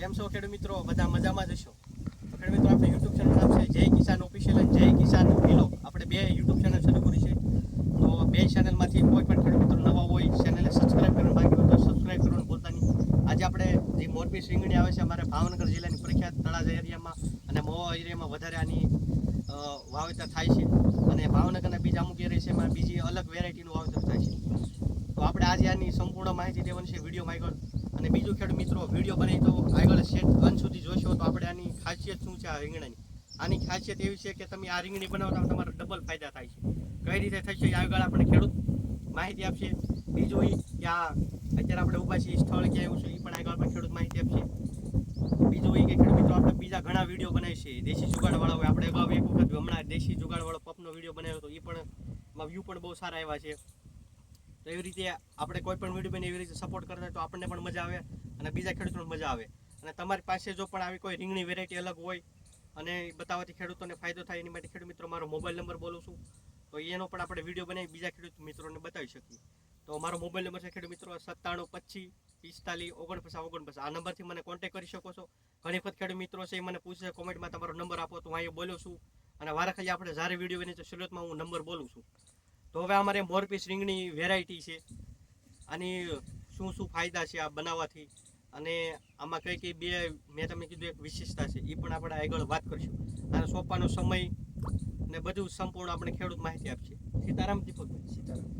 કેમ છો ખેડૂત મિત્રો? બધા મજામાં જ હશો? તો ખેડૂત મિત્રો, આપણે યુટ્યુબ ચેનલ નામ છે જય કિસાન ઓફિશિયલ અને જય કિસાન વિલો આપણે બે યુટ્યુબ ચેનલ શરૂ કરી છે. તો બે ચેનલમાંથી કોઈ પણ ખેડૂત મિત્રો નવા હોય ચેનલને સબસ્ક્રાઇબ કરવાનું બાકી હોય તો સબસ્ક્રાઈબ કરવાનું બોલતા નહીં. આજે આપણે જે મોરબી સિંગણી આવે છે અમારે ભાવનગર જિલ્લાની પ્રખ્યાત તળાજા એરિયામાં અને મોવા એરિયામાં વધારે આની વાવેતર થાય છે. અને ભાવનગરના બીજા અમુક એરિયા છે એમાં બીજી અલગ વેરાયટીનું વાવેતર થાય છે. તો આપણે આજે આની સંપૂર્ણ માહિતી દેવાની છે વિડીયોમાં આગળ અને બીજું ખેડૂત મિત્રો, વીડિયો બનાવી તો આગળ શેટ અંત સુધી જોશો તો આપણે આની રીંગણાની. આની ખાસિયત એવી છે કે તમે આ રીંગણી બનાવતા તમારા ડબલ ફાયદા થાય છે. કઈ રીતે થશે એ આગળ આપણે ખેડૂત માહિતી આપશે. બીજું એ કે આ અત્યારે આપણે ઊભા છીએ સ્થળ ક્યાં એવું છે એ પણ આગળ આપણે ખેડૂત માહિતી આપશે. બીજું એ કે ખેડૂત મિત્રો, આપણે બીજા ઘણા વીડિયો બનાવીએ છીએ. દેશી જુગાડવાળા હોય. આપણે અગાઉ એક વખત હમણાં દેશી જુગાડવાળો પપનો વીડિયો બનાવ્યો હતો. એ પણ વ્યૂ પણ બહુ સારા આવ્યા છે. તો એવી રીતે આપણે કોઈ પણ વીડિયો બને એવી રીતે સપોર્ટ કરતા હોય તો આપણને પણ મજા આવે અને બીજા ખેડૂતોને મજા આવે. અને તમારી પાસે જો પણ આવી કોઈ રીંગણી વેરાયટી અલગ હોય અને બતાવવાથી ખેડૂતોને ફાયદો થાય, એની માટે ખેડૂત મિત્રો, મારો મોબાઈલ નંબર બોલું છું. તો એનો પણ આપણે વીડિયો બનાવી, બીજા ખેડૂત મિત્રોને બતાવી શકીએ. તો મારો મોબાઈલ નંબર છે ખેડૂત મિત્રો, સત્તાણું, પચીસ, પિસ્તાલીસ, ઓગણપચાસ ઓગણપચાસ. આ નંબરથી મને કોન્ટેક્ટ કરી શકો છો. ઘણી વખત ખેડૂત મિત્રો છે એ મને પૂછે કોમેન્ટમાં તમારો નંબર આપો, તો હું અહીંયા બોલું છું. અને વારા ખાલી આપણે જ્યારે વીડિયો બને તો શરૂઆતમાં હું નંબર બોલું છું. તો હવે અમારે મોરપીસ રીંગણી વેરાયટી છે. આની શું શું ફાયદા છે આ બનાવવાથી? અને આમાં કઈ કઈ બે મેં તમને કીધું એક વિશેષતા છે એ પણ આપણે આગળ વાત કરીશું. અને સોંપવાનો સમય ને બધું સંપૂર્ણ આપણે ખેડૂત માહિતી આપશે સીતારામ દીપકભાઈ. સીતારામ.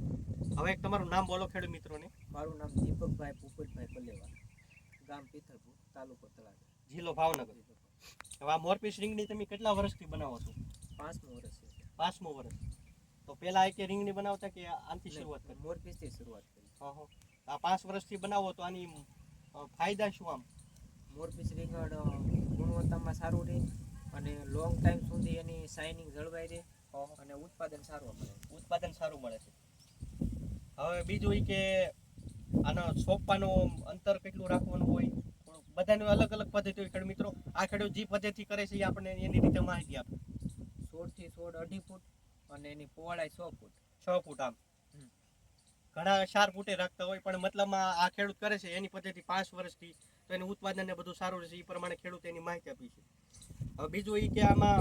હવે એક તમારું નામ બોલો ખેડૂત મિત્રોને. મારું નામ દીપકભાઈ પોપટભાઈ પલ્લેવા ગામ પીથરપુર તાલુકો તળાજા. જિલ્લો ભાવનગર. હવે આ મોરપીસ રીંગણી તમે કેટલા વર્ષથી બનાવો છો? પાંચમું વર્ષ છે. પાંચમું વર્ષ. તો પહેલા એક રીંગણી બનાવતા કે આનથી શરૂઆત કરી? મોરપીસથી શરૂઆત કરી. હા હા. આ પાંચ વર્ષથી બનાવો તો આની ફાયદા શું આમ? મોરપીસ રીંગણ ગુણવત્તામાં સારું રહે અને લોંગ ટાઈમ સુધી એની શાઇનિંગ જળવાઈ રહે અને ઉત્પાદન સારું મળે. ઉત્પાદન સારું મળે છે. હવે બીજું એ કે આનો સોંપવાનું અંતર કેટલું રાખવાનું હોય થોડુંક બધાની અલગ અલગ પદ્ધતિ હોય. ખેડ મિત્રો આ ખેડૂત જે પદ્ધતિ કરે છે એ આપણને એની રીતે માહિતી આપે સોળથી સોળ અઢી ફૂટ અને એની પહોળાઈ છ ફૂટ. છ ફૂટ આમ. ઘણા ચાર ફૂટે રાખતા હોય પણ મતલબમાં આ ખેડૂત કરે છે એની પદ્ધતિ પાંચ વર્ષથી તો એનું ઉત્પાદન ને બધું સારું રહેશે એ પ્રમાણે ખેડૂત એની માહિતી આપી છે. હવે બીજું એ કે આમાં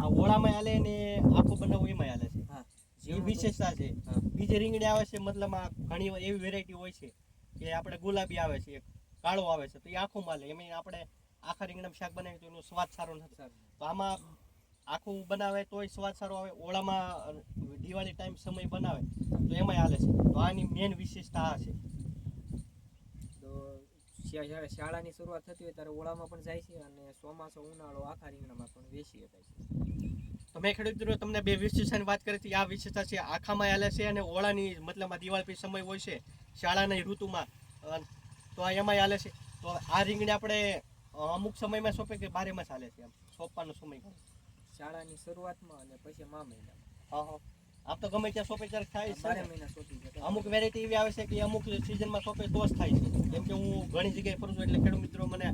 આ ઓળામાં હાલે ને આખો બનાવો એમાં હાલે છે. હા એ વિશેષતા છે. બીજી રીંગણી આવે છે મતલબ આ ઘણી એવી વેરાયટી હોય છે કે આપણે ગુલાબી આવે છે એક કાળો આવે છે તો એ આખું માલે. એમાં આપણે આખા રીંગણામાં શાક બનાવીએ તો એનો સ્વાદ સારો નથી. તો આમાં આખું બનાવે તોય સ્વાદ સારો આવે. ઓળામાં દિવાળી ટાઈમ સમય બનાવે. તો એમાંય હાલે છે. તો આની મેઇન વિશેષતા આ છે. જ્યારે શાળાની શરૂઆત થતી હોય ત્યારે ઓળામાં પણ જાય છે અને ચોમાસો ઉનાળો આખા રીંગણામાં પણ વેચી શકાય છે. તો મેં ખેડૂત મિત્રો તમને બે વિશેષતાની વાત કરી હતી. આ વિશેષતા છે આખામાં હાલે છે અને ઓળાની મતલબ આ દિવાળી સમય હોય છે શાળાની ઋતુમાં. તો આ એમાંય હાલે છે. તો આ રીંગણી આપણે અમુક સમયમાં સોંપે કે બારે માસ હાલે છે આમ સોંપવાનો સમય શાળાની શરૂઆતમાં અને પછી મા મહિનામાં. હા હા. આમ તો ગમે ત્યાં સોપે ત્યારે થાય છે અમુક વેરાયટી એવી આવે છે કે અમુક સિઝનમાં સોપે તો જ થાય છે. કેમ કે હું ઘણી જગ્યાએ ફરું છું એટલે ખેડૂત મિત્રો મને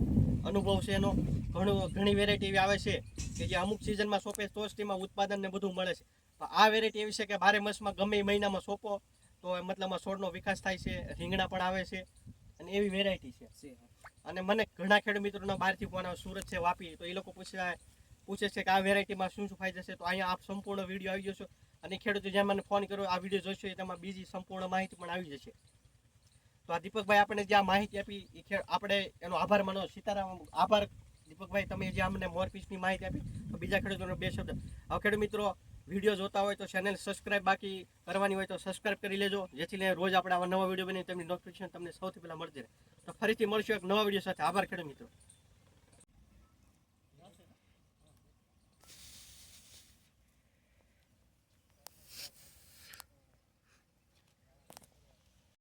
અનુભવ છે એનો. ઘણું ઘણી વેરાયટી એવી આવે છે કે જે અમુક સિઝનમાં સોપે તો જ તેમાં ઉત્પાદન ને બધું મળે છે. આ વેરાયટી એવી છે કે બારે માસમાં ગમે એ મહિનામાં સોંપો તો મતલબમાં છોડનો વિકાસ થાય છે રીંગણા પણ આવે છે અને એવી વેરાયટી છે. છે અને મને ઘણા ખેડૂત મિત્રોના બહારથી ફોન આવે સુરત છે વાપી તો એ લોકો પૂછે પૂછે છે કે આ વેરાયટીમાં શું શું ફાયદા છે? તો અહીંયા આપ સંપૂર્ણ વીડિયો આવી જશો અને ખેડૂતો જ્યાં મને ફોન કર્યો, આ વીડિયો જોશો એ તેમાં બીજી સંપૂર્ણ માહિતી પણ આવી જશે. તો આ દીપકભાઈ આપણે જે આ માહિતી આપી, એ આપણે એનો આભાર માનો સીતારામ, આભાર. દીપકભાઈ, તમે જે અમને મોરપીસની માહિતી આપી, તો બીજા ખેડૂતોનો બે શબ્દ. હવે ખેડૂત મિત્રો વીડિયો જોતા હોય તો ચેનલ સબસ્ક્રાઇબ બાકી કરવાની હોય તો સબસ્ક્રાઇબ કરી લેજો, જેથી લઈને રોજ આપણે આવા નવા વીડિયો બની, તેમની નોટિફિકેશન તમને સૌથી પહેલાં મળતી રહે. તો ફરીથી મળશું એક નવા વીડિયો સાથે. આભાર ખેડૂત મિત્રો.